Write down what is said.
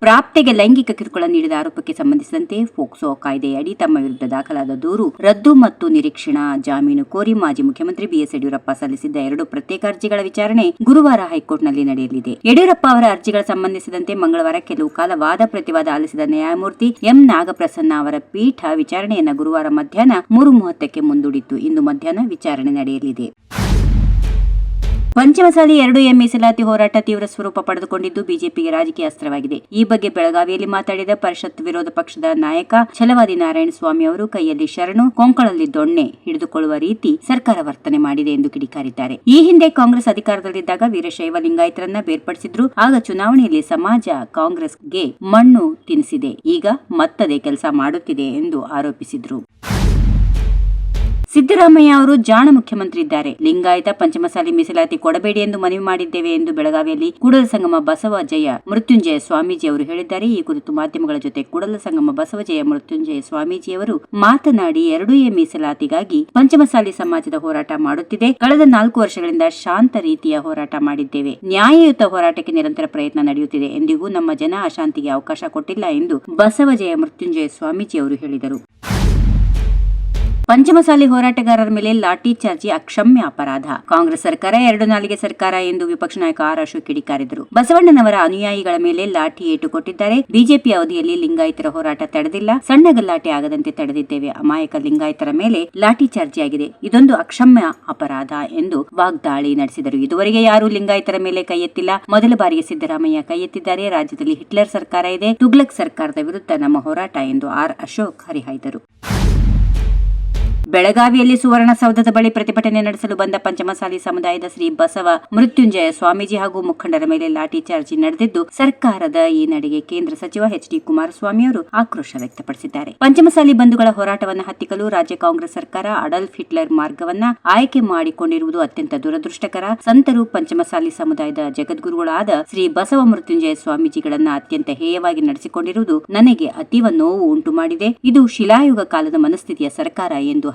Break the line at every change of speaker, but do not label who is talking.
ಪ್ರಾಪ್ತಿಗೆ ಲೈಂಗಿಕ ಕಿರುಕುಳ ನೀಡಿದ ಆರೋಪಕ್ಕೆ ಸಂಬಂಧಿಸಿದಂತೆ ಫೋಕ್ಸೋ ಕಾಯ್ದೆಯಡಿ ತಮ್ಮ ವಿರುದ್ಧ ದಾಖಲಾದ ದೂರು ರದ್ದು ಮತ್ತು ನಿರೀಕ್ಷಣಾ ಜಾಮೀನು ಕೋರಿ ಮಾಜಿ ಮುಖ್ಯಮಂತ್ರಿ ಬಿಎಸ್ ಯಡಿಯೂರಪ್ಪ ಸಲ್ಲಿಸಿದ್ದ ಎರಡು ಪ್ರತ್ಯೇಕ ಅರ್ಜಿಗಳ ವಿಚಾರಣೆ ಗುರುವಾರ ಹೈಕೋರ್ಟ್ನಲ್ಲಿ ನಡೆಯಲಿದೆ. ಯಡಿಯೂರಪ್ಪ ಅವರ ಅರ್ಜಿಗಳ ಸಂಬಂಧಿಸಿದಂತೆ ಮಂಗಳವಾರ ಕೆಲವು ಕಾಲ ವಾದ ಪ್ರತಿವಾದ ಆಲಿಸಿದ ನ್ಯಾಯಮೂರ್ತಿ ಎಂ ನಾಗಪ್ರಸನ್ನ ಅವರ ಪೀಠ ವಿಚಾರಣೆಯನ್ನು ಗುರುವಾರ ಮಧ್ಯಾಹ್ನ ಮೂರು ಮೂವತ್ತಕ್ಕೆ ಮುಂದೂಡಿತ್ತು. ಇಂದು ಮಧ್ಯಾಹ್ನ ವಿಚಾರಣೆ ನಡೆಯಲಿದೆ. ಪಂಚಮಸಾಲಿ ಎರಡು ಎಂ ಮೀಸಲಾತಿ ಹೋರಾಟ ತೀವ್ರ ಸ್ವರೂಪ ಪಡೆದುಕೊಂಡಿದ್ದು ಬಿಜೆಪಿಗೆ ರಾಜಕೀಯ ಅಸ್ತ್ರವಾಗಿದೆ. ಈ ಬಗ್ಗೆ ಬೆಳಗಾವಿಯಲ್ಲಿ ಮಾತಾಡಿದ ಪರಿಷತ್ ವಿರೋಧ ಪಕ್ಷದ ನಾಯಕ ಛಲವಾದಿ ನಾರಾಯಣ ಸ್ವಾಮಿ ಅವರು ಕೈಯಲ್ಲಿ ಶರಣು ಕೊಂಕಳಲ್ಲಿ ದೊಣ್ಣೆ ಹಿಡಿದುಕೊಳ್ಳುವ ರೀತಿ ಸರ್ಕಾರ ವರ್ತನೆ ಮಾಡಿದೆ ಎಂದು ಕಿಡಿಕಾರಿದ್ದಾರೆ. ಈ ಹಿಂದೆ ಕಾಂಗ್ರೆಸ್ ಅಧಿಕಾರದಲ್ಲಿದ್ದಾಗ ವೀರಶೈವ ಲಿಂಗಾಯತರನ್ನ ಬೇರ್ಪಡಿಸಿದ್ರು. ಆಗ ಚುನಾವಣೆಯಲ್ಲಿ ಸಮಾಜ ಕಾಂಗ್ರೆಸ್ಗೆ ಮಣ್ಣು ತಿನ್ನಿಸಿದೆ. ಈಗ ಮತ್ತದೇ ಕೆಲಸ ಮಾಡುತ್ತಿದೆ ಎಂದು ಆರೋಪಿಸಿದ್ರು. ಸಿದ್ದರಾಮಯ್ಯ ಅವರು ಜಾಣ ಮುಖ್ಯಮಂತ್ರಿ ಇದ್ದಾರೆ ಲಿಂಗಾಯತ ಪಂಚಮಸಾಲಿ ಮೀಸಲಾತಿ ಕೊಡಬೇಡಿ ಎಂದು ಮನವಿ ಮಾಡಿದ್ದೇವೆ ಎಂದು ಬೆಳಗಾವಿಯಲ್ಲಿ ಕೂಡಲ ಸಂಗಮ ಬಸವಜಯ ಮೃತ್ಯುಂಜಯ ಸ್ವಾಮೀಜಿ ಅವರು ಹೇಳಿದ್ದಾರೆ. ಈ ಕುರಿತು ಮಾಧ್ಯಮಗಳ ಜೊತೆ ಕೂಡಲ ಸಂಗಮ ಬಸವಜಯ ಮೃತ್ಯುಂಜಯ ಸ್ವಾಮೀಜಿಯವರು ಮಾತನಾಡಿ, ಎರಡೂ ಎ ಮೀಸಲಾತಿಗಾಗಿ ಪಂಚಮಸಾಲಿ ಸಮಾಜದ ಹೋರಾಟ ಮಾಡುತ್ತಿದೆ. ಕಳೆದ ನಾಲ್ಕು ವರ್ಷಗಳಿಂದ ಶಾಂತ ರೀತಿಯ ಹೋರಾಟ ಮಾಡಿದ್ದೇವೆ. ನ್ಯಾಯಯುತ ಹೋರಾಟಕ್ಕೆ ನಿರಂತರ ಪ್ರಯತ್ನ ನಡೆಯುತ್ತಿದೆ. ಎಂದಿಗೂ ನಮ್ಮ ಜನ ಅಶಾಂತಿಗೆ ಅವಕಾಶ ಕೊಟ್ಟಿಲ್ಲ ಎಂದು ಬಸವಜಯ ಮೃತ್ಯುಂಜಯ ಸ್ವಾಮೀಜಿ ಅವರು ಹೇಳಿದರು. ಪಂಚಮಸಾಲಿ ಹೋರಾಟಗಾರರ ಮೇಲೆ ಲಾಠಿ ಚಾರ್ಜಿ ಅಕ್ಷಮ್ಯ ಅಪರಾಧ. ಕಾಂಗ್ರೆಸ್ ಸರ್ಕಾರ ಎರಡು ನಾಲಿಗೆ ಸರ್ಕಾರ ಎಂದು ವಿಪಕ್ಷ ನಾಯಕ ಆರ್ ಅಶೋಕ್ ಕಿಡಿಕಾರಿದರು. ಬಸವಣ್ಣನವರ ಅನುಯಾಯಿಗಳ ಮೇಲೆ ಲಾಠಿ ಏಟು ಕೊಟ್ಟಿದ್ದಾರೆ ಬಿಜೆಪಿ ಅವಧಿಯಲ್ಲಿ ಲಿಂಗಾಯತರ ಹೋರಾಟ ತಡೆದಿಲ್ಲ. ಸಣ್ಣ ಗಲಾಟೆ ಆಗದಂತೆ ತಡೆದಿದ್ದೇವೆ. ಅಮಾಯಕ ಲಿಂಗಾಯತರ ಮೇಲೆ ಲಾಠಿ ಚಾರ್ಜಿ ಆಗಿದೆ ಇದೊಂದು ಅಕ್ಷಮ್ಯ ಅಪರಾಧ ಎಂದು ವಾಗ್ದಾಳಿ ನಡೆಸಿದರು. ಇದುವರೆಗೆ ಯಾರೂ ಲಿಂಗಾಯತರ ಮೇಲೆ ಕೈ ಎತ್ತಿಲ್ಲ. ಮೊದಲ ಬಾರಿಗೆ ಸಿದ್ದರಾಮಯ್ಯ ಕೈ ಎತ್ತಿದ್ದಾರೆ. ರಾಜ್ಯದಲ್ಲಿ ಹಿಟ್ಲರ್ ಸರ್ಕಾರ ಇದೆ. ತುಗ್ಲಕ್ ಸರ್ಕಾರದ ವಿರುದ್ಧ ನಮ್ಮ ಹೋರಾಟ ಎಂದು ಆರ್ ಅಶೋಕ್ ಹರಿಹಾಯ್ದರು. ಬೆಳಗಾವಿಯಲ್ಲಿ ಸುವರ್ಣಸೌಧದ ಬಳಿ ಪ್ರತಿಭಟನೆ ನಡೆಸಲು ಬಂದ ಪಂಚಮಸಾಲಿ ಸಮುದಾಯದ ಶ್ರೀ ಬಸವ ಮೃತ್ಯುಂಜಯ ಸ್ವಾಮೀಜಿ ಹಾಗೂ ಮುಖಂಡರ ಮೇಲೆ ಲಾಠಿ ಚಾರ್ಜ್ ನಡೆದಿದ್ದು, ಸರ್ಕಾರದ ಈ ನಡೆಗೆ ಕೇಂದ್ರ ಸಚಿವ ಎಚ್ ಡಿ ಕುಮಾರಸ್ವಾಮಿ ಅವರು ಆಕ್ರೋಶ ವ್ಯಕ್ತಪಡಿಸಿದ್ದಾರೆ. ಪಂಚಮಸಾಲಿ ಬಂಧುಗಳ ಹೋರಾಟವನ್ನು ಹತ್ತಿಕ್ಕಲು ರಾಜ್ಯ ಕಾಂಗ್ರೆಸ್ ಸರ್ಕಾರ ಅಡಲ್ಫ್ ಹಿಟ್ಲರ್ ಮಾರ್ಗವನ್ನ ಆಯ್ಕೆ ಮಾಡಿಕೊಂಡಿರುವುದು ಅತ್ಯಂತ ದುರದೃಷ್ಟಕರ. ಸಂತರು ಪಂಚಮಸಾಲಿ ಸಮುದಾಯದ ಜಗದ್ಗುರುಗಳಾದ ಶ್ರೀ ಬಸವ ಮೃತ್ಯುಂಜಯ ಸ್ವಾಮೀಜಿಗಳನ್ನ ಅತ್ಯಂತ ಹೇಯವಾಗಿ ನಡೆಸಿಕೊಂಡಿರುವುದು ನನಗೆ ಅತೀವ ನೋವು ಉಂಟು ಮಾಡಿದೆ ಇದು ಶಿಲಾಯುಗ ಕಾಲದ ಮನಸ್ಥಿತಿಯ ಸರ್ಕಾರ ಎಂದು